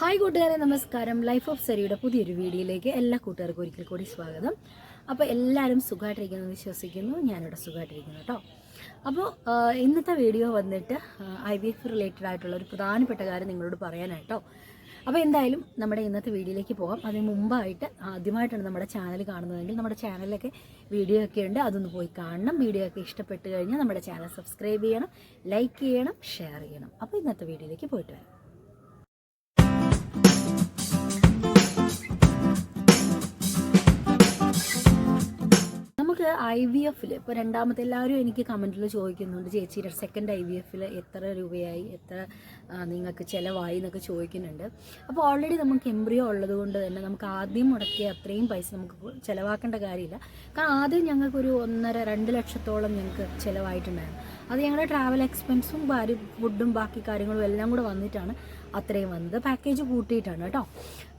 Hi കൂട്ടുകാരെ നമസ്കാരം. Life of സരിയുടെ പുതിയൊരു വീഡിയോയിലേക്ക് എല്ലാ കൂട്ടുകാർക്കും ഒരിക്കൽ കൂടി സ്വാഗതം. അപ്പോൾ എല്ലാവരും സുഖമായിട്ടിരിക്കുന്നു വിശ്വസിക്കുന്നു. ഞാനിവിടെ സുഖമായിട്ടിരിക്കുന്നു കേട്ടോ. അപ്പോൾ ഇന്നത്തെ വീഡിയോ വന്നിട്ട് ഐ വി എഫ് റിലേറ്റഡ് ആയിട്ടുള്ള ഒരു പ്രധാനപ്പെട്ട കാര്യം നിങ്ങളോട് പറയാനായിട്ടോ അപ്പോൾ എന്തായാലും നമ്മുടെ ഇന്നത്തെ വീഡിയോയിലേക്ക് പോകാം. അതിന് മുമ്പായിട്ട് ആദ്യമായിട്ടാണ് നമ്മുടെ ചാനൽ കാണുന്നതെങ്കിൽ നമ്മുടെ ചാനലിലൊക്കെ വീഡിയോ ഒക്കെ ഉണ്ട്. അതൊന്ന് പോയി കാണണം. വീഡിയോ ഒക്കെ ഇഷ്ടപ്പെട്ട് കഴിഞ്ഞാൽ നമ്മുടെ ചാനൽ സബ്സ്ക്രൈബ് ചെയ്യണം ലൈക്ക് ചെയ്യണം ഷെയർ ചെയ്യണം. അപ്പോൾ ഇന്നത്തെ വീഡിയോയിലേക്ക് പോയിട്ട് വരാം. നമുക്ക് ഐ വി എഫിൽ ഇപ്പോൾ രണ്ടാമത്തെ എല്ലാവരും എനിക്ക് കമന്റിൽ ചോദിക്കുന്നുണ്ട് ചേച്ചിയുടെ സെക്കൻഡ് ഐ വി എഫിൽ എത്ര രൂപയായി? എത്ര നിങ്ങൾക്ക് ചിലവായി? എന്നൊക്കെ ചോദിക്കുന്നുണ്ട്. അപ്പോൾ ഓൾറെഡി നമുക്ക് എംബ്രിയോ ഉള്ളത് കൊണ്ട് തന്നെ നമുക്ക് ആദ്യം മുടക്കിയ അത്രയും പൈസ നമുക്ക് ചിലവാക്കേണ്ട കാര്യമില്ല. കാരണം ആദ്യം ഞങ്ങൾക്കൊരു ഒന്നര രണ്ട് ലക്ഷത്തോളം ഞങ്ങൾക്ക് ചിലവായിട്ടുണ്ടായിരുന്നു. അത് ഞങ്ങളുടെ ട്രാവൽ എക്സ്പെൻസും ഫുഡും ബാക്കി കാര്യങ്ങളും എല്ലാം കൂടെ വന്നിട്ടാണ്. അത്രയും വന്നത്. പാക്കേജ് കൂട്ടിയിട്ടാണ് കേട്ടോ.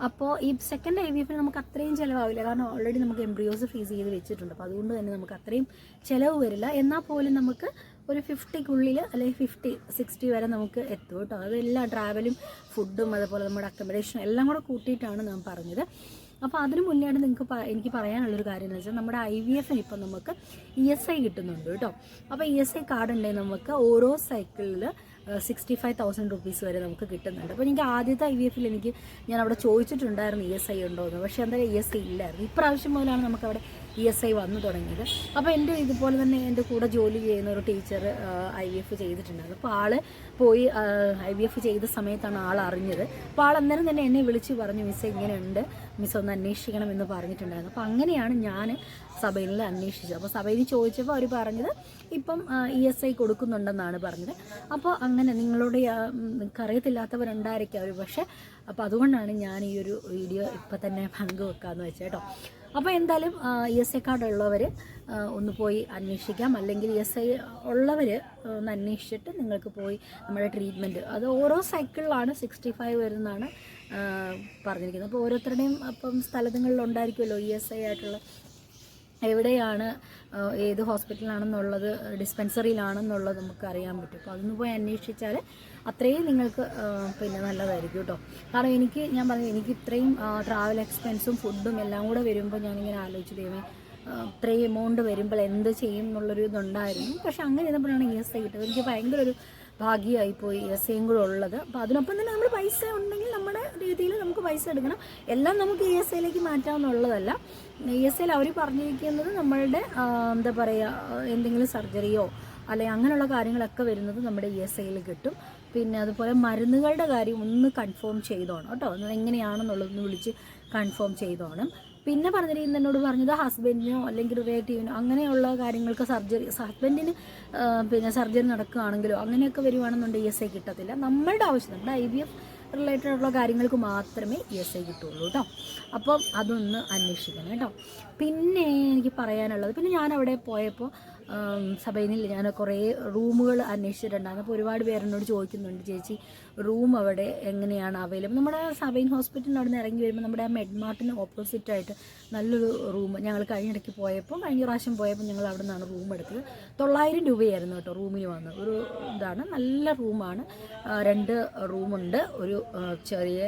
അപ്പോൾ ഈ സെക്കൻഡ് ഐ വി എഫിന് നമുക്ക് അത്രയും ചിലവാവില്ല. കാരണം ഓൾറെഡി നമുക്ക് എംബ്രിയോസ് ഫ്രീസ് ചെയ്ത് വെച്ചിട്ടുണ്ട്. അപ്പോൾ അതുകൊണ്ട് തന്നെ നമുക്ക് അത്രയും ചിലവ് വരില്ല. എന്നാൽ പോലും നമുക്ക് ഒരു ഫിഫ്റ്റിക്കുള്ളിൽ അല്ലെങ്കിൽ ഫിഫ്റ്റി സിക്സ്റ്റി വരെ നമുക്ക് എത്തും കേട്ടോ. അതെല്ലാം ട്രാവലും ഫുഡും അതുപോലെ നമ്മുടെ അക്കോമഡേഷനും എല്ലാം കൂടെ കൂട്ടിയിട്ടാണ് ഞാൻ പറഞ്ഞത്. അപ്പോൾ അതിന് മുന്നേയാണ് നിങ്ങൾക്ക് എനിക്ക് പറയാനുള്ളൊരു കാര്യം എന്ന് വെച്ചാൽ നമ്മുടെ ഐ വി എഫിന് ഇപ്പം നമുക്ക് ഇ എസ് ഐ കിട്ടുന്നുണ്ട് കേട്ടോ. അപ്പോൾ ഇ എസ് ഐ കാർഡ് ഉണ്ടെങ്കിൽ നമുക്ക് ഓരോ സൈക്കിളിൽ സിക്സ്റ്റി ഫൈവ് തൗസൻഡ് റുപ്പീസ് വരെ നമുക്ക് കിട്ടുന്നുണ്ട്. അപ്പോൾ എനിക്ക് ആദ്യത്തെ ഐ വി എഫിൽ എനിക്ക് ഞാൻ അവിടെ ചോദിച്ചിട്ടുണ്ടായിരുന്നു ഇ എസ് ഐ ഉണ്ടോ എന്ന് പക്ഷേ എന്തായാലും ഇ എസ് ഐ ഇല്ലായിരുന്നു. ഇപ്രാവശ്യം മുതലാണ് നമുക്ക് അവിടെ ഇ എസ് ഐ വന്നു തുടങ്ങിയത്. അപ്പോൾ എന്റെ ഇതുപോലെ തന്നെ എന്റെ കൂടെ ജോലി ചെയ്യുന്ന ഒരു ടീച്ചർ ഐ വി എഫ് ചെയ്തിട്ടുണ്ടായിരുന്നു. അപ്പോൾ ആൾ പോയി ഐ വി എഫ് ചെയ്ത സമയത്താണ് ആൾ അറിഞ്ഞത്. അപ്പോൾ ആൾ അന്നേരം തന്നെ എന്നെ വിളിച്ച് പറഞ്ഞു മിസ് ഇങ്ങനെയുണ്ട്. മിസ് ഒന്ന് അന്വേഷിക്കണം എന്ന് പറഞ്ഞിട്ടുണ്ടായിരുന്നു. അപ്പോൾ അങ്ങനെയാണ് ഞാൻ സഭയിൽ അന്വേഷിച്ചത്. അപ്പോൾ സഭയിൽ ചോദിച്ചപ്പോൾ അവർ പറഞ്ഞത് ഇപ്പം ഇ എസ് ഐ കൊടുക്കുന്നുണ്ടെന്നാണ് പറഞ്ഞത്. അപ്പോൾ അങ്ങനെ നിങ്ങളുടെ അറിയത്തില്ലാത്തവരുണ്ടായിരിക്കും അവർ പക്ഷേ. അപ്പോൾ അതുകൊണ്ടാണ് ഞാൻ ഈ ഒരു വീഡിയോ ഇപ്പം തന്നെ പങ്കുവെക്കാമെന്ന് വെച്ചേട്ടോ അപ്പോൾ എന്തായാലും ഇ എസ് ഐ കാർഡ് ഉള്ളവർ ഒന്ന് പോയി അന്വേഷിക്കാം. അല്ലെങ്കിൽ ഇ എസ് ഐ ഉള്ളവർ ഒന്ന് അന്വേഷിച്ചിട്ട് നിങ്ങൾക്ക് പോയി നമ്മുടെ ട്രീറ്റ്മെന്റ് അത് ഓരോ സൈക്കിളിലാണ് സിക്സ്റ്റി ഫൈവ് വരുന്നതാണ് പറഞ്ഞിരിക്കുന്നത്. അപ്പോൾ ഓരോരുത്തരുടെയും അപ്പം സ്ഥലങ്ങളിൽ ഉണ്ടായിരിക്കുമല്ലോ ഇ എസ് ഐ ആയിട്ടുള്ള എവിടെയാണ് ഏത് ഹോസ്പിറ്റലാണെന്നുള്ളത് ഡിസ്പെൻസറിയിലാണെന്നുള്ളത് നമുക്ക് അറിയാൻ പറ്റും. അപ്പോൾ അതൊന്ന് പോയി അന്വേഷിച്ചാൽ അത്രയും നിങ്ങൾക്ക് പിന്നെ നല്ലതായിരിക്കും കേട്ടോ കാരണം എനിക്ക് ഞാൻ പറഞ്ഞു എനിക്ക് ഇത്രയും ട്രാവൽ എക്സ്പെൻസും ഫുഡും എല്ലാം കൂടെ വരുമ്പോൾ ഞാനിങ്ങനെ ആലോചിച്ചു ദൈവം ഇത്രയും എമൗണ്ട് വരുമ്പോൾ എന്ത് ചെയ്യും എന്നുള്ളൊരു ഇതുണ്ടായിരുന്നു പക്ഷെ അങ്ങനെ ഇരുന്നപ്പോഴാണ് ഇ എസ് ഐ കിട്ടുന്നത് എനിക്ക് ഭയങ്കര ഒരു ഭാഗ്യമായി പോയി എസ് എയും കൂടെ ഉള്ളത്. അപ്പോൾ അതിനൊപ്പം തന്നെ നമ്മൾ പൈസ ഉണ്ടെങ്കിൽ നമ്മുടെ രീതിയിൽ നമുക്ക് പൈസ എടുക്കണം. എല്ലാം നമുക്ക് ഇ എസ് ഐയിലേക്ക് മാറ്റാമെന്നുള്ളതല്ല ഇ എസ് ഐയിൽ അവർ പറഞ്ഞിരിക്കുന്നത് നമ്മളുടെ എന്താ പറയുക എന്തെങ്കിലും സർജറിയോ അല്ലെങ്കിൽ അങ്ങനെയുള്ള കാര്യങ്ങളൊക്കെ വരുന്നത് നമ്മുടെ ഇ എസ് ഐയിൽ കിട്ടും. പിന്നെ അതുപോലെ മരുന്നുകളുടെ കാര്യം ഒന്ന് കൺഫേം ചെയ്തോണം കേട്ടോ. എങ്ങനെയാണെന്നുള്ളതൊന്ന് വിളിച്ച് കൺഫേം ചെയ്തോണം. പിന്നെ പറഞ്ഞിരിക്കുന്ന എന്നോട് പറഞ്ഞത് ഹസ്ബൻഡിനോ അല്ലെങ്കിൽ റിലേറ്റീവിനോ അങ്ങനെയുള്ള കാര്യങ്ങൾക്ക് സർജറി ഹസ്ബൻഡിന് പിന്നെ സർജറി നടക്കുകയാണെങ്കിലോ അങ്ങനെയൊക്കെ വരുവാണെന്നുണ്ടെങ്കിൽ ഇ എസ് ഐ കിട്ടത്തില്ല. നമ്മളുടെ ആവശ്യം നമ്മുടെ ഐ വി എഫ് റിലേറ്റഡ് ആയിട്ടുള്ള കാര്യങ്ങൾക്ക് മാത്രമേ ഇ എസ് ഐ കിട്ടുള്ളൂ കേട്ടോ അപ്പം അതൊന്ന് അന്വേഷിക്കണം കേട്ടോ പിന്നെ എനിക്ക് പറയാനുള്ളത് പിന്നെ ഞാൻ അവിടെ പോയപ്പോൾ സഭയിൽ ഞാൻ കുറേ റൂമുകൾ അന്വേഷിച്ചിട്ടുണ്ടായിരുന്നു. അപ്പോൾ ഒരുപാട് പേരെന്നോട് ചോദിക്കുന്നുണ്ട് ചേച്ചി റൂം അവിടെ എങ്ങനെയാണ് അവൈലബിൾ? നമ്മുടെ സബൈൻ ഹോസ്പിറ്റലിൽ അവിടെ നിന്ന് ഇറങ്ങി വരുമ്പോൾ നമ്മുടെ ആ മെഡ്മാർട്ടിന് ഓപ്പോസിറ്റ് ആയിട്ട് നല്ലൊരു റൂം ഞങ്ങൾ കഴിഞ്ഞിടയ്ക്ക് പോയപ്പോൾ കഴിഞ്ഞ പ്രാവശ്യം പോയപ്പോൾ ഞങ്ങൾ അവിടെ നിന്നാണ് റൂം എടുത്തത്. തൊള്ളായിരം രൂപയായിരുന്നു കേട്ടോ റൂമിന് വന്നത്. ഒരു ഇതാണ് നല്ല റൂമാണ്. രണ്ട് റൂമുണ്ട്. ഒരു ചെറിയ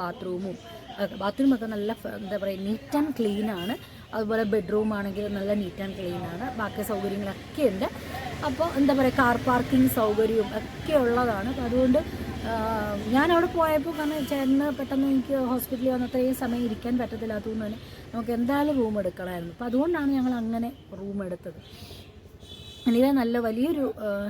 ബാത്റൂമും ബാത്റൂമൊക്കെ നല്ല എന്താ പറയുക നീറ്റ് ആൻഡ് ക്ലീൻ ആണ്. അതുപോലെ ബെഡ്റൂം ആണെങ്കിൽ നല്ല നീറ്റ് ആൻഡ് ക്ലീൻ ആണ്. ബാക്കി സൗകര്യങ്ങളൊക്കെ ഉണ്ട്. അപ്പോൾ എന്താ പറയുക കാർ പാർക്കിംഗ് സൗകര്യവും ഒക്കെ ഉള്ളതാണ്. അപ്പോൾ അതുകൊണ്ട് ഞാൻ അവിടെ പോയപ്പോൾ കാരണം ചേട്ടന് പെട്ടെന്ന് എനിക്ക് ഹോസ്പിറ്റലിൽ വന്ന അത്രയും സമയം ഇരിക്കാൻ പറ്റത്തില്ലാത്തതുകൊണ്ട് തന്നെ നമുക്ക് എന്തായാലും റൂം എടുക്കണമായിരുന്നു. അപ്പോൾ അതുകൊണ്ടാണ് ഞങ്ങൾ അങ്ങനെ റൂം എടുത്തത്. എനിക്ക് നല്ല വലിയൊരു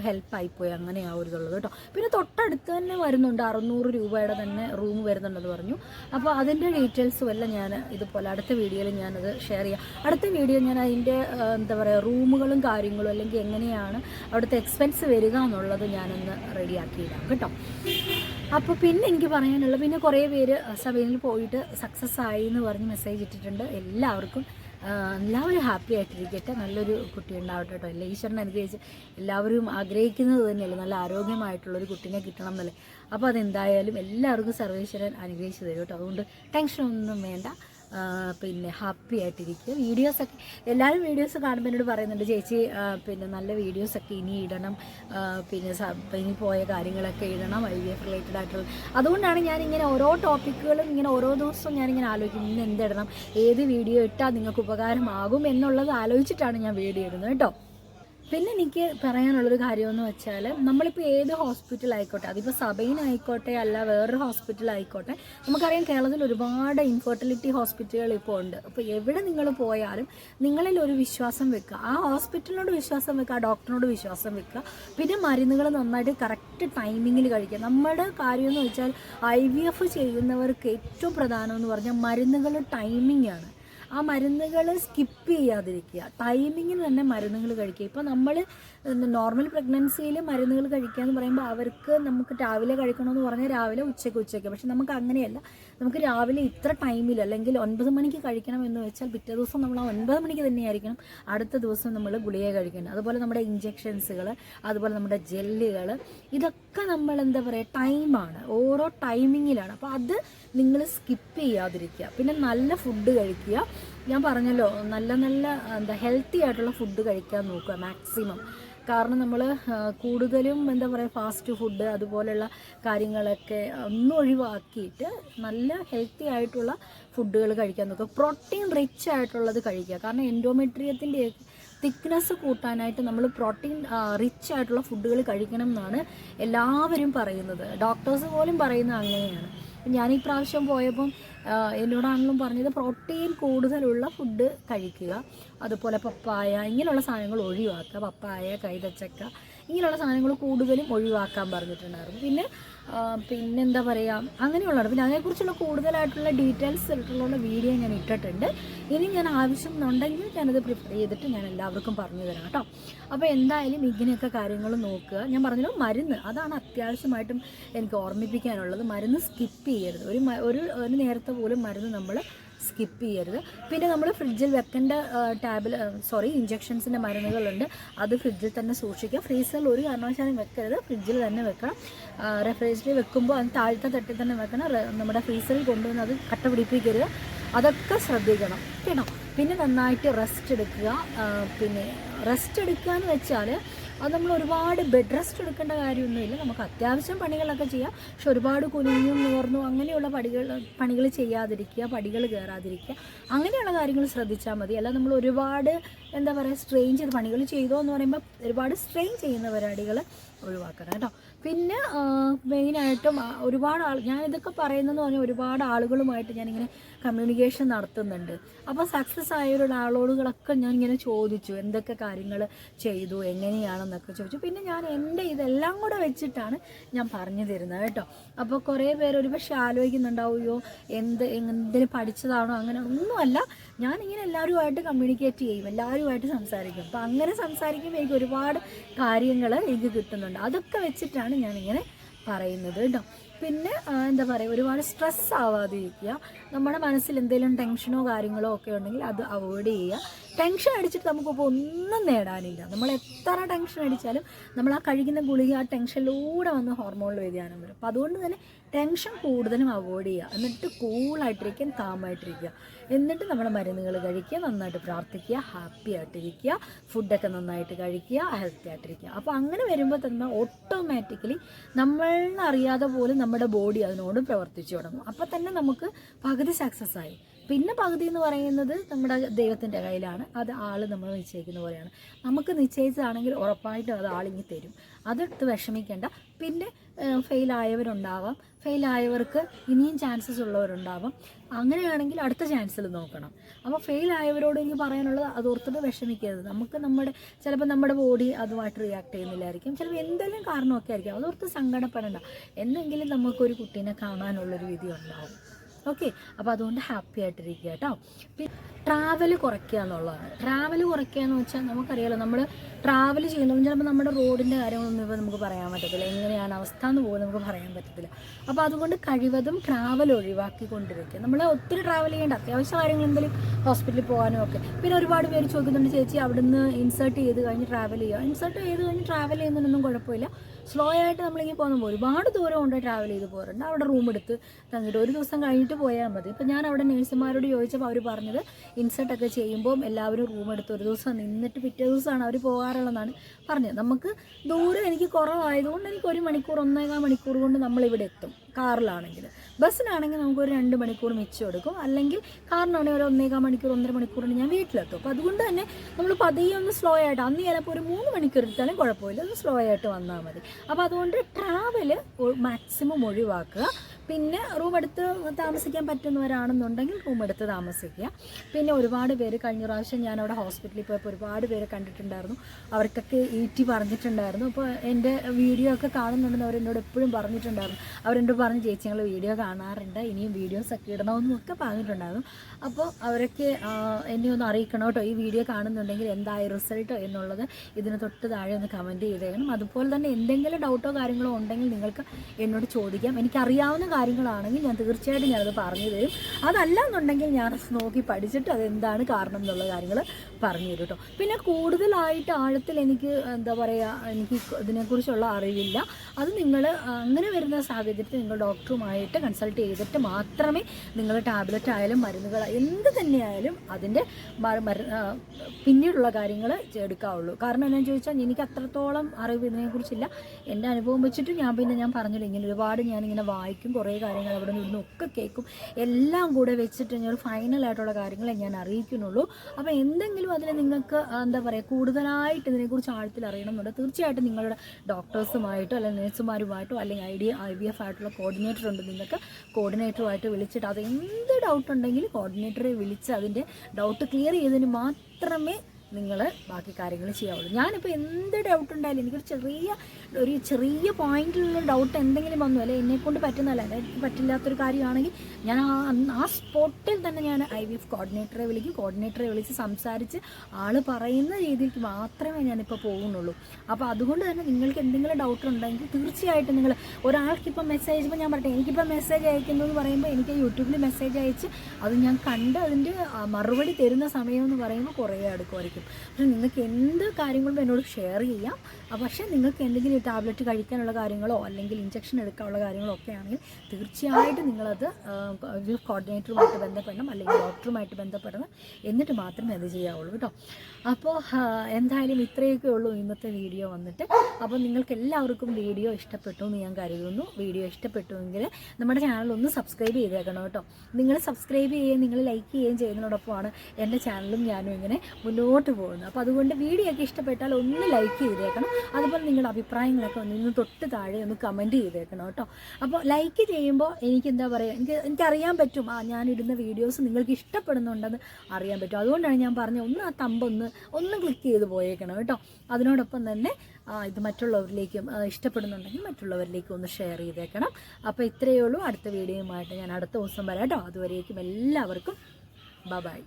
ഹെൽപ്പായിപ്പോയി അങ്ങനെ ആ ഒരു ഇതുള്ളത് കേട്ടോ. പിന്നെ തൊട്ടടുത്ത് തന്നെ വരുന്നുണ്ട്. അറുന്നൂറ് രൂപയുടെ തന്നെ റൂം വരുന്നുണ്ടെന്ന് പറഞ്ഞു. അപ്പോൾ അതിന്റെ ഡീറ്റെയിൽസും എല്ലാം ഞാൻ ഇതുപോലെ അടുത്ത വീഡിയോയിൽ ഞാനത് ഷെയർ ചെയ്യാം. അടുത്ത വീഡിയോ ഞാൻ അതിന്റെ എന്താ പറയുക റൂമുകളും കാര്യങ്ങളും അല്ലെങ്കിൽ എങ്ങനെയാണ് അവിടുത്തെ എക്സ്പെൻസ് വരിക എന്നുള്ളത് ഞാനൊന്ന് റെഡിയാക്കിയിടാം കേട്ടോ. അപ്പോൾ പിന്നെ എനിക്ക് പറയാനുള്ളത് പിന്നെ കുറേ പേര് സഭയിൽ പോയിട്ട് സക്സസ് ആയി എന്ന് പറഞ്ഞ് മെസ്സേജ് ഇട്ടിട്ടുണ്ട്. എല്ലാവർക്കും എല്ലാവരും ഹാപ്പി ആയിട്ടിരിക്കട്ടെ. നല്ലൊരു കുട്ടി ഉണ്ടാവട്ടെ കേട്ടോ. എല്ലാ ഈശ്വരനെ അനുഗ്രഹിച്ച് എല്ലാവരും ആഗ്രഹിക്കുന്നത് തന്നെയല്ലേ? നല്ല ആരോഗ്യമായിട്ടുള്ളൊരു കുട്ടീനെ കിട്ടണം എന്നല്ലേ? അപ്പോൾ അതെന്തായാലും എല്ലാവർക്കും സർവേശ്വരൻ അനുഗ്രഹിച്ച് തരും കേട്ടോ. അതുകൊണ്ട് ടെൻഷനൊന്നും വേണ്ട. പിന്നെ ഹാപ്പി ആയിട്ടിരിക്കുക വീഡിയോസൊക്കെ എല്ലാവരും വീഡിയോസ് കാണുമ്പോൾ എന്നോട് പറയുന്നുണ്ട് ചേച്ചി പിന്നെ നല്ല വീഡിയോസൊക്കെ ഇനി ഇടണം. പിന്നെ ഇനി പോയ കാര്യങ്ങളൊക്കെ ഇടണം ഐ വി എഫ് റിലേറ്റഡ് ആയിട്ടുള്ള അതുകൊണ്ടാണ് ഞാനിങ്ങനെ ഓരോ ടോപ്പിക്കുകളും ഇങ്ങനെ ഓരോ ദിവസവും ഞാനിങ്ങനെ ആലോചിക്കും ഇന്ന് എന്തിടണം ഏത് വീഡിയോ ഇട്ടാൽ നിങ്ങൾക്ക് ഉപകാരമാകും? എന്നുള്ളത് ആലോചിച്ചിട്ടാണ് ഞാൻ വീഡിയോ ഇടുന്നത് കേട്ടോ. പിന്നെ എനിക്ക് പറയാനുള്ളൊരു കാര്യമെന്ന് വെച്ചാൽ നമ്മളിപ്പോൾ ഏത് ഹോസ്പിറ്റൽ ആയിക്കോട്ടെ അതിപ്പോൾ സബൈനായിക്കോട്ടെ അല്ല വേറൊരു ഹോസ്പിറ്റൽ ആയിക്കോട്ടെ നമുക്കറിയാം കേരളത്തിൽ ഒരുപാട് ഇൻഫെർട്ടിലിറ്റി ഹോസ്പിറ്റലുകൾ ഇപ്പോൾ ഉണ്ട്. അപ്പോൾ എവിടെ നിങ്ങൾ പോയാലും നിങ്ങളിൽ ഒരു വിശ്വാസം വെക്കുക. ആ ഹോസ്പിറ്റലിനോട് വിശ്വാസം വെക്കുക ആ ഡോക്ടറിനോട് വിശ്വാസം വെക്കുക. പിന്നെ മരുന്നുകൾ നന്നായിട്ട് കറക്റ്റ് ടൈമിങ്ങിൽ കഴിക്കുക. നമ്മുടെ കാര്യം എന്ന് വെച്ചാൽ ഐ വി എഫ് ചെയ്യുന്നവർക്ക് ഏറ്റവും പ്രധാനമെന്ന് പറഞ്ഞാൽ മരുന്നുകൾ ടൈമിംഗ് ആണ്. ആ മരുന്നുകൾ സ്കിപ്പ് ചെയ്യാതിരിക്കുക. ടൈമിങ്ങിന് തന്നെ മരുന്നുകൾ കഴിക്കുക. ഇപ്പോൾ നമ്മൾ നോർമൽ പ്രഗ്നൻസിയിൽ മരുന്നുകൾ കഴിക്കുക എന്ന് പറയുമ്പോൾ അവർക്ക് നമുക്ക് രാവിലെ കഴിക്കണമെന്ന് പറഞ്ഞാൽ രാവിലെ ഉച്ചയ്ക്ക് ഉച്ചയ്ക്ക്. പക്ഷെ നമുക്ക് അങ്ങനെയല്ല. നമുക്ക് രാവിലെ ഇത്ര ടൈമിൽ അല്ലെങ്കിൽ ഒൻപത് മണിക്ക് കഴിക്കണം എന്ന് വെച്ചാൽ പിറ്റേ ദിവസം നമ്മൾ ആ ഒൻപത് മണിക്ക് തന്നെയായിരിക്കണം അടുത്ത ദിവസം നമ്മൾ ഗുളിക കഴിക്കണം. അതുപോലെ നമ്മുടെ ഇഞ്ചെക്ഷൻസുകൾ അതുപോലെ നമ്മുടെ ജെല്ലുകൾ ഇതൊക്കെ നമ്മൾ എന്താ പറയുക ടൈമാണ്. ഓരോ ടൈമിങ്ങിലാണ്. അപ്പോൾ അത് നിങ്ങൾ സ്കിപ്പ് ചെയ്യാതിരിക്കുക. പിന്നെ നല്ല ഫുഡ് കഴിക്കുക. ഞാൻ പറഞ്ഞല്ലോ നല്ല നല്ല എന്താ ഹെൽത്തി ആയിട്ടുള്ള ഫുഡ് കഴിക്കാൻ നോക്കുക മാക്സിമം കാരണം നമ്മൾ കൂടുതലും എന്താ പറയുക ഫാസ്റ്റ് ഫുഡ് അതുപോലെയുള്ള കാര്യങ്ങളൊക്കെ ഒന്ന് ഒഴിവാക്കിയിട്ട് നല്ല ഹെൽത്തി ആയിട്ടുള്ള ഫുഡുകൾ കഴിക്കാൻ നോക്കുക. പ്രോട്ടീൻ റിച്ച് ആയിട്ടുള്ളത് കഴിക്കുക. കാരണം എൻഡോമെട്രിയത്തിന്റെ തിക്നെസ് കൂട്ടാനായിട്ട് നമ്മൾ പ്രോട്ടീൻ റിച്ച് ആയിട്ടുള്ള ഫുഡുകൾ കഴിക്കണം എന്നാണ് എല്ലാവരും പറയുന്നത്. ഡോക്ടേഴ്സ് പോലും പറയുന്നത് അങ്ങനെയാണ്. ഞാൻ ഈ പ്രാവശ്യം പോയപ്പം എന്നോടാണെങ്കിലും പറഞ്ഞത് പ്രോട്ടീൻ കൂടുതലുള്ള ഫുഡ് കഴിക്കുക. അതുപോലെ പപ്പായ ഇങ്ങനെയുള്ള സാധനങ്ങൾ ഒഴിവാക്കുക. പപ്പായ കൈതച്ചക്ക ഇങ്ങനെയുള്ള സാധനങ്ങൾ കൂടുതലും ഒഴിവാക്കാൻ പറഞ്ഞിട്ടുണ്ടായിരുന്നു. പിന്നെ പിന്നെന്താ പറയുക അങ്ങനെയുള്ളതാണ്. പിന്നെ അതിനെക്കുറിച്ചുള്ള കൂടുതലായിട്ടുള്ള ഡീറ്റെയിൽസ് ആയിട്ടുള്ള വീഡിയോ ഞാൻ ഇട്ടിട്ടുണ്ട്. ഇനി ഞാൻ ആവശ്യം ഉണ്ടെങ്കിൽ ഞാനത് പ്രിപ്പയർ ചെയ്തിട്ട് ഞാൻ എല്ലാവർക്കും പറഞ്ഞു തരാം കേട്ടോ. അപ്പോൾ എന്തായാലും ഇങ്ങനെയൊക്കെ കാര്യങ്ങൾ നോക്കുക. ഞാൻ പറഞ്ഞു മരുന്ന്. അതാണ് അത്യാവശ്യമായിട്ടും എനിക്ക് ഓർമ്മിപ്പിക്കാനുള്ളത്. മരുന്ന് സ്കിപ്പ് ചെയ്യരുത്. ഒരു ഒരു നേരത്തെ പോലും മരുന്ന് നമ്മൾ സ്കിപ്പ് ചെയ്യരുത്. പിന്നെ നമ്മൾ ഫ്രിഡ്ജിൽ വെക്കേണ്ട ടാബ്ല സോറി ഇഞ്ചെക്ഷൻസിന്റെ മരുന്നുകളുണ്ട്. അത് ഫ്രിഡ്ജിൽ തന്നെ സൂക്ഷിക്കുക ഫ്രീസറിൽ ഒരു കാരണവശാലും വെക്കരുത്. ഫ്രിഡ്ജിൽ തന്നെ വെക്കണം. റെഫ്രിജറേറ്ററിൽ വെക്കുമ്പോൾ അത് താഴ്ത്ത തട്ടിൽ തന്നെ വെക്കണം. നമ്മുടെ ഫ്രീസറിൽ കൊണ്ടുവന്ന് അത് കട്ട പിടിപ്പിക്കരുത്. അതൊക്കെ ശ്രദ്ധിക്കണം. കേട്ടോ? പിന്നെ നന്നായിട്ട് റെസ്റ്റ് എടുക്കുക. പിന്നെ റെസ്റ്റ് എടുക്കുക എന്ന് വെച്ചാൽ അത് നമ്മൾ ഒരുപാട് ബെഡ് റെസ്റ്റ് എടുക്കേണ്ട കാര്യമൊന്നുമില്ല. നമുക്ക് അത്യാവശ്യം പണികളൊക്കെ ചെയ്യാം. പക്ഷെ ഒരുപാട് കുനിഞ്ഞും നിവർന്നും അങ്ങനെയുള്ള പടികൾ പണികൾ ചെയ്യാതിരിക്കുക പടികൾ കയറാതിരിക്കുക അങ്ങനെയുള്ള കാര്യങ്ങൾ ശ്രദ്ധിച്ചാൽ മതി. അല്ല നമ്മൾ ഒരുപാട് എന്താ പറയുക സ്ട്രെയിൻ ചെയ്ത് പണികൾ ചെയ്തോ എന്ന് പറയുമ്പോൾ ഒരുപാട് സ്ട്രെയിൻ ചെയ്യുന്ന പരിപാടികൾ ഒഴിവാക്കണം കേട്ടോ. പിന്നെ മെയിനായിട്ടും ഒരുപാട് ആൾ ഞാൻ ഇതൊക്കെ പറയുന്നതെന്ന് പറഞ്ഞാൽ ഒരുപാട് ആളുകളുമായിട്ട് ഞാനിങ്ങനെ കമ്മ്യൂണിക്കേഷൻ നടത്തുന്നുണ്ട്. അപ്പോൾ സക്സസ് ആയവരുടെ ആളോടുകളൊക്കെ ഞാൻ ഇങ്ങനെ ചോദിച്ചു എന്തൊക്കെ കാര്യങ്ങൾ ചെയ്തു എങ്ങനെയാണെന്നൊക്കെ ചോദിച്ചു. പിന്നെ ഞാൻ എന്റെ ഇതെല്ലാം കൂടെ വെച്ചിട്ടാണ് ഞാൻ പറഞ്ഞു തരുന്നത് കേട്ടോ. അപ്പോൾ കുറേ പേര് ഒരുപക്ഷെ ആലോചിക്കുന്നുണ്ടാവുകയോ എന്ത് എന്തിന് പഠിച്ചതാണോ അങ്ങനെ ഒന്നുമല്ല. ഞാനിങ്ങനെ എല്ലാവരുമായിട്ട് കമ്മ്യൂണിക്കേറ്റ് ചെയ്യും എല്ലാവരുമായിട്ട് സംസാരിക്കും. അപ്പം അങ്ങനെ സംസാരിക്കുമ്പോൾ എനിക്ക് ഒരുപാട് കാര്യങ്ങൾ എനിക്ക് കിട്ടുന്നുണ്ട്. അതൊക്കെ വെച്ചിട്ടാണ് ഞാനിങ്ങനെ പറയുന്നത് കേട്ടോ. പിന്നെ എന്താ പറയുക ഒരുപാട് സ്ട്രെസ് ആവാതിരിക്കുക. നമ്മുടെ മനസ്സിൽ എന്തെങ്കിലും ടെൻഷനോ കാര്യങ്ങളോ ഒക്കെ ഉണ്ടെങ്കിൽ അത് അവോയ്ഡ് ചെയ്യുക. ടെൻഷൻ അടിച്ചിട്ട് നമുക്കിപ്പോൾ ഒന്നും നേടാനില്ല. നമ്മൾ എത്ര ടെൻഷൻ അടിച്ചാലും നമ്മൾ ആ കഴിക്കുന്ന ഗുളിക ആ ടെൻഷനിലൂടെ വന്ന് ഹോർമോണിൽ വ്യതിയാനം വരും അപ്പോൾ അതുകൊണ്ട് തന്നെ ടെൻഷൻ കൂടുതലും അവോയ്ഡ് ചെയ്യുക. എന്നിട്ട് കൂളായിട്ടിരിക്കാൻ കാമായിട്ടിരിക്കുക എന്നിട്ട് നമ്മൾ മരുന്നുകൾ കഴിക്കുക നന്നായിട്ട് പ്രാർത്ഥിക്കുക ഹാപ്പി ആയിട്ടിരിക്കുക ഫുഡൊക്കെ നന്നായിട്ട് കഴിക്കുക ഹെൽത്തി ആയിട്ടിരിക്കുക. അപ്പോൾ അങ്ങനെ വരുമ്പോൾ തന്നെ ഓട്ടോമാറ്റിക്കലി നമ്മളറിയാതെ പോലും നമ്മുടെ ബോഡി അതിനോട് പ്രവർത്തിച്ചു തുടങ്ങും. അപ്പോൾ തന്നെ നമുക്ക് പകുതി സക്സസ് ആയി. പിന്നെ പകുതി എന്ന് പറയുന്നത് നമ്മുടെ ദൈവത്തിന്റെ കയ്യിലാണ്. അത് ആൾ നമ്മൾ നിശ്ചയിക്കുന്ന പോലെയാണ്. നമുക്ക് നിശ്ചയിച്ചതാണെങ്കിൽ ഉറപ്പായിട്ടും അത് ആളിങ്ങി തരും. അതെടുത്ത് വിഷമിക്കേണ്ട. പിന്നെ ഫെയിലായവരുണ്ടാവാം ഫെയിലായവർക്ക് ഇനിയും ചാൻസസ് ഉള്ളവരുണ്ടാവാം. അങ്ങനെയാണെങ്കിൽ അടുത്ത ചാൻസിൽ നോക്കണം. അപ്പോൾ ഫെയിലായവരോട് എനിക്ക് പറയാനുള്ളത് അത് ഓർത്തിട്ട് വിഷമിക്കരുത്. നമുക്ക് നമ്മുടെ ചിലപ്പോൾ നമ്മുടെ ബോഡി അതുമായിട്ട് റിയാക്ട് ചെയ്യുന്നില്ലായിരിക്കും. ചിലപ്പോൾ എന്തെങ്കിലും കാരണമൊക്കെ ആയിരിക്കും. അതോർത്ത് സങ്കടപ്പെടേണ്ട. എന്നെങ്കിലും നമുക്കൊരു കുട്ടീനെ കാണാനുള്ളൊരു വിധി ഉണ്ടാവും. ഓക്കെ അപ്പോൾ അതുകൊണ്ട് ഹാപ്പി ആയിട്ടിരിക്കുക കേട്ടോ പിന്നെ ട്രാവൽ കുറയ്ക്കുക എന്നുള്ളതാണ്. ട്രാവൽ കുറയ്ക്കുക എന്ന് വെച്ചാൽ നമുക്കറിയാലോ നമ്മൾ ട്രാവൽ ചെയ്യുമ്പോൾ ചിലപ്പോൾ നമ്മുടെ റോഡിന്റെ കാര്യങ്ങളൊന്നും ഇപ്പോൾ നമുക്ക് പറയാൻ പറ്റത്തില്ല. എങ്ങനെയാണ് അവസ്ഥ എന്ന് പോലും നമുക്ക് പറയാൻ പറ്റത്തില്ല. അപ്പോൾ അതുകൊണ്ട് കഴിവതും ട്രാവൽ ഒഴിവാക്കി ഒഴിവാക്കിക്കൊണ്ടിരിക്കുക. നമ്മൾ ഒത്തിരി ട്രാവൽ ചെയ്യേണ്ട അത്യാവശ്യ കാര്യങ്ങൾ എന്തെങ്കിലും ഹോസ്പിറ്റലിൽ പോകാനും ഒക്കെ. പിന്നെ ഒരുപാട് പേര് ചോദിക്കുന്നുണ്ട് ചേച്ചി അവിടുന്ന് ഇൻസേർട്ട് ചെയ്ത് കഴിഞ്ഞ് ട്രാവൽ ചെയ്യുക ഇൻസേർട്ട് ചെയ്ത് കഴിഞ്ഞ് ട്രാവൽ ചെയ്യുന്നതിനൊന്നും കുഴപ്പമില്ല. സ്ലോ ആയിട്ട് നമ്മളിങ്ങനെ പോകുമ്പോൾ ഒരുപാട് ദൂരം കൊണ്ട് ട്രാവൽ ചെയ്ത് പോകാറുണ്ട്. അവിടെ റൂം എടുത്ത് തന്നിട്ട് ഒരു ദിവസം കഴിഞ്ഞിട്ട് പോയാൽ മതി. ഇപ്പം ഞാൻ അവിടെ നേഴ്സുമാരോട് ചോദിച്ചപ്പോൾ അവർ പറഞ്ഞത് ഇൻസെർട്ടൊക്കെ ചെയ്യുമ്പോൾ എല്ലാവരും റൂം എടുത്ത് ഒരു ദിവസം നിന്നിട്ട് പിറ്റേ ദിവസമാണ് അവർ പോകാറുള്ളതെന്നാണ് പറഞ്ഞത്. നമുക്ക് ദൂരം എനിക്ക് കുറവായതുകൊണ്ട് എനിക്ക് ഒരു മണിക്കൂർ ഒന്നേകാൽ മണിക്കൂർ കൊണ്ട് നമ്മളിവിടെ എത്തും. കാറിലാണെങ്കിൽ. ബസ്സിനാണെങ്കിൽ നമുക്ക് ഒരു രണ്ട് മണിക്കൂർ മിച്ചം എടുക്കും. അല്ലെങ്കിൽ കാറിനാണെങ്കിൽ ഒരു ഒന്നേകാൽ മണിക്കൂർ ഒന്നര മണിക്കൂറിന് ഞാൻ വീട്ടിലെത്തും. അപ്പോൾ അതുകൊണ്ട് തന്നെ നമ്മൾ പതിയെ ഒന്ന് സ്ലോ ആയിട്ട് അന്ന് ചിലപ്പോൾ ഒരു മൂന്ന് മണിക്കൂർ എടുത്താലും കുഴപ്പമില്ല. ഒന്ന് സ്ലോ ആയിട്ട് വന്നാൽ മതി. അപ്പോൾ അതുകൊണ്ട് ട്രാവൽ മാക്സിമം ഒഴിവാക്കുക. പിന്നെ റൂം എടുത്ത് താമസിക്കാൻ പറ്റുന്നവരാണെന്നുണ്ടെങ്കിൽ റൂം എടുത്ത് താമസിക്കുക. പിന്നെ ഒരുപാട് പേര് കഴിഞ്ഞ പ്രാവശ്യം ഞാൻ അവിടെ ഹോസ്പിറ്റലിൽ പോയപ്പോൾ ഒരുപാട് പേര് കണ്ടിട്ടുണ്ടായിരുന്നു. അവർക്കൊക്കെ ഈറ്റി പറഞ്ഞിട്ടുണ്ടായിരുന്നു. അപ്പോൾ എന്റെ വീഡിയോ ഒക്കെ കാണുന്നുണ്ടെന്ന് അവരെന്നോട് എപ്പോഴും പറഞ്ഞിട്ടുണ്ടായിരുന്നു. അവരെന്നോട് പറഞ്ഞ്? ചേച്ചി ഞങ്ങൾ വീഡിയോ കാണാറുണ്ട്. ഇനിയും വീഡിയോസ് ഒക്കെ ഇടണമെന്നും ഒക്കെ പറഞ്ഞിട്ടുണ്ടായിരുന്നു. അപ്പോൾ അവരൊക്കെ എന്നെ ഒന്ന് അറിയിക്കണം കേട്ടോ. ഈ വീഡിയോ കാണുന്നുണ്ടെങ്കിൽ എന്തായി റിസൾട്ട് എന്നുള്ളത് ഇതിന് തൊട്ട് താഴെ ഒന്ന് കമന്റ് ചെയ്തേക്കണം. അതുപോലെ തന്നെ എന്തെങ്കിലും ഡൗട്ടോ കാര്യങ്ങളോ ഉണ്ടെങ്കിൽ നിങ്ങൾക്ക് എന്നോട് ചോദിക്കാം. എനിക്കറിയാവുന്ന കാര്യങ്ങളാണെങ്കിൽ ഞാൻ തീർച്ചയായിട്ടും ഞാനത് പറഞ്ഞു തരും. അതല്ല എന്നുണ്ടെങ്കിൽ ഞാൻ നോക്കി പഠിച്ചിട്ട് അതെന്താണ് കാരണം എന്നുള്ള കാര്യങ്ങൾ പറഞ്ഞു തരും കേട്ടോ പിന്നെ കൂടുതലായിട്ട് ആഴത്തിൽ എനിക്ക് എന്താ പറയുക എനിക്ക് ഇതിനെക്കുറിച്ചുള്ള അറിവില്ല. അത് നിങ്ങൾ അങ്ങനെ വരുന്ന സാഹചര്യത്തിൽ നിങ്ങൾ ഡോക്ടറുമായിട്ട് കൺസൾട്ട് ചെയ്തിട്ട് മാത്രമേ നിങ്ങൾ ടാബ്ലറ്റ് ആയാലും മരുന്നുകൾ എന്ത് തന്നെയായാലും അതിന്റെ പിന്നീടുള്ള കാര്യങ്ങൾ എടുക്കാവുള്ളൂ. കാരണം എന്നാന്ന് ചോദിച്ചാൽ എനിക്ക് അത്രത്തോളം അറിവ് ഇതിനെക്കുറിച്ചില്ല. എന്റെ അനുഭവം വെച്ചിട്ട് ഞാൻ പിന്നെ ഞാൻ പറഞ്ഞില്ല ഇങ്ങനെ ഒരുപാട് ഞാനിങ്ങനെ വായിക്കും കുറേ കാര്യങ്ങൾ അവിടെ നിന്നും ഒക്കെ കേൾക്കും. എല്ലാം കൂടെ വെച്ചിട്ട് ഞാൻ ഫൈനലായിട്ടുള്ള കാര്യങ്ങളെ ഞാൻ അറിയിക്കുന്നുള്ളൂ. അപ്പോൾ എന്തെങ്കിലും അതിൽ നിങ്ങൾക്ക് എന്താ പറയുക കൂടുതലായിട്ട് ഇതിനെക്കുറിച്ച് ആഴത്തിൽ അറിയണമെന്നുണ്ട്. തീർച്ചയായിട്ടും നിങ്ങളുടെ ഡോക്ടേഴ്സുമായിട്ടോ അല്ലെങ്കിൽ നേഴ്സുമാരുമായിട്ടോ അല്ലെങ്കിൽ I D I V F ആയിട്ടുള്ള കോർഡിനേറ്റർ ഉണ്ട് നിങ്ങൾക്ക്. കോർഡിനേറ്ററുമായിട്ട് വിളിച്ചിട്ട് അത് എന്ത് ഡൗട്ട് ഉണ്ടെങ്കിലും കോർഡിനേറ്ററെ വിളിച്ച് അതിന്റെ ഡൗട്ട് ക്ലിയർ ചെയ്തതിന് മാത്രമേ നിങ്ങൾ ബാക്കി കാര്യങ്ങൾ ചെയ്യാവുള്ളൂ. ഞാനിപ്പോൾ എന്ത് ഡൗട്ട് ഉണ്ടായാലും എനിക്കൊരു ചെറിയ ഒരു ചെറിയ പോയിന്റിലുള്ള ഡൗട്ട് എന്തെങ്കിലും വന്നു അല്ലെ എന്നെക്കൊണ്ട് പറ്റുന്നതല്ല എനിക്ക് പറ്റില്ലാത്തൊരു കാര്യമാണെങ്കിൽ ഞാൻ ആ ആ സ്പോട്ടിൽ തന്നെ ഞാൻ ഐ വി എഫ് കോർഡിനേറ്ററെ വിളിക്കും. കോർഡിനേറ്ററെ വിളിച്ച് സംസാരിച്ച് ആൾ പറയുന്ന രീതിക്ക് മാത്രമേ ഞാനിപ്പോൾ പോകുന്നുള്ളൂ അപ്പോൾ അതുകൊണ്ട് തന്നെ നിങ്ങൾക്ക് എന്തെങ്കിലും ഡൗട്ട് ഉണ്ടെങ്കിൽ തീർച്ചയായിട്ടും നിങ്ങൾ ഒരാൾക്കിപ്പോൾ മെസ്സേജ് ഇപ്പോൾ ഞാൻ പറയട്ടെ എനിക്കിപ്പോൾ മെസ്സേജ് അയക്കുന്നു എന്ന് പറയുമ്പോൾ എനിക്ക് യൂട്യൂബിൽ മെസ്സേജ് അയച്ച് അത് ഞാൻ കണ്ട് അതിന്റെ മറുപടി തരുന്ന സമയം എന്ന് പറയുമ്പോൾ കുറേ അടുക്കുമായിരിക്കും പക്ഷേ നിങ്ങൾക്ക് എന്ത് കാര്യങ്ങളും എന്നോട് ഷെയർ ചെയ്യാം. പക്ഷേ നിങ്ങൾക്ക് എന്തെങ്കിലും ടാബ്ലറ്റ് കഴിക്കാനുള്ള കാര്യങ്ങളോ അല്ലെങ്കിൽ ഇഞ്ചക്ഷൻ എടുക്കാനുള്ള കാര്യങ്ങളോ ഒക്കെ ആണെങ്കിൽ തീർച്ചയായിട്ടും നിങ്ങളത് കോർഡിനേറ്ററുമായിട്ട് ബന്ധപ്പെടണം അല്ലെങ്കിൽ ഡോക്ടറുമായിട്ട് ബന്ധപ്പെടണം എന്നിട്ട് മാത്രമേ അത് ചെയ്യാവുള്ളൂ കേട്ടോ. അപ്പോൾ എന്തായാലും ഇത്രയൊക്കെ ഉള്ളൂ ഇന്നത്തെ വീഡിയോ വന്നിട്ട്. അപ്പോൾ നിങ്ങൾക്ക് എല്ലാവർക്കും വീഡിയോ ഇഷ്ടപ്പെട്ടു എന്ന് ഞാൻ കരുതുന്നു. വീഡിയോ ഇഷ്ടപ്പെട്ടുവെങ്കിൽ നമ്മുടെ ചാനൽ ഒന്ന് സബ്സ്ക്രൈബ് ചെയ്തേക്കണം കേട്ടോ. നിങ്ങൾ സബ്സ്ക്രൈബ് ചെയ്യുകയും നിങ്ങൾ ലൈക്ക് ചെയ്യുകയും ചെയ്യുന്നതോടൊപ്പമാണ് എന്റെ ചാനലും ഞാനും ഇങ്ങനെ മുന്നോട്ട് പോകുന്നത്. അപ്പോൾ അതുകൊണ്ട് വീഡിയോ ഒക്കെ ഇഷ്ടപ്പെട്ടാൽ ഒന്ന് ലൈക്ക് ചെയ്തേക്കണം. അതുപോലെ നിങ്ങളുടെ അഭിപ്രായങ്ങളൊക്കെ ഒന്ന് തൊട്ട് താഴെ ഒന്ന് കമന്റ് ചെയ്തേക്കണം കേട്ടോ. അപ്പോൾ ലൈക്ക് ചെയ്യുമ്പോൾ എനിക്ക് എന്താ പറയുക എനിക്ക് എനിക്കറിയാൻ പറ്റും. ആ ഞാൻ ഇടുന്ന വീഡിയോസ് നിങ്ങൾക്ക് ഇഷ്ടപ്പെടുന്നുണ്ടെന്ന് അറിയാൻ പറ്റും. അതുകൊണ്ടാണ് ഞാൻ പറഞ്ഞത് ഒന്ന് ആ തമ്പൊന്ന് ഒന്ന് ക്ലിക്ക് ചെയ്ത് പോയേക്കണം കേട്ടോ. അതിനോടൊപ്പം തന്നെ ഇത് മറ്റുള്ളവരിലേക്കും ഇഷ്ടപ്പെടുന്നുണ്ടെങ്കിൽ മറ്റുള്ളവരിലേക്കും ഒന്ന് ഷെയർ ചെയ്തേക്കണം. അപ്പോൾ ഇത്രയേ ഉള്ളൂ. അടുത്ത വീഡിയോയുമായിട്ട് ഞാൻ അടുത്ത ദിവസം വരാം കേട്ടോ. അതുവരേക്കും എല്ലാവർക്കും ബൈ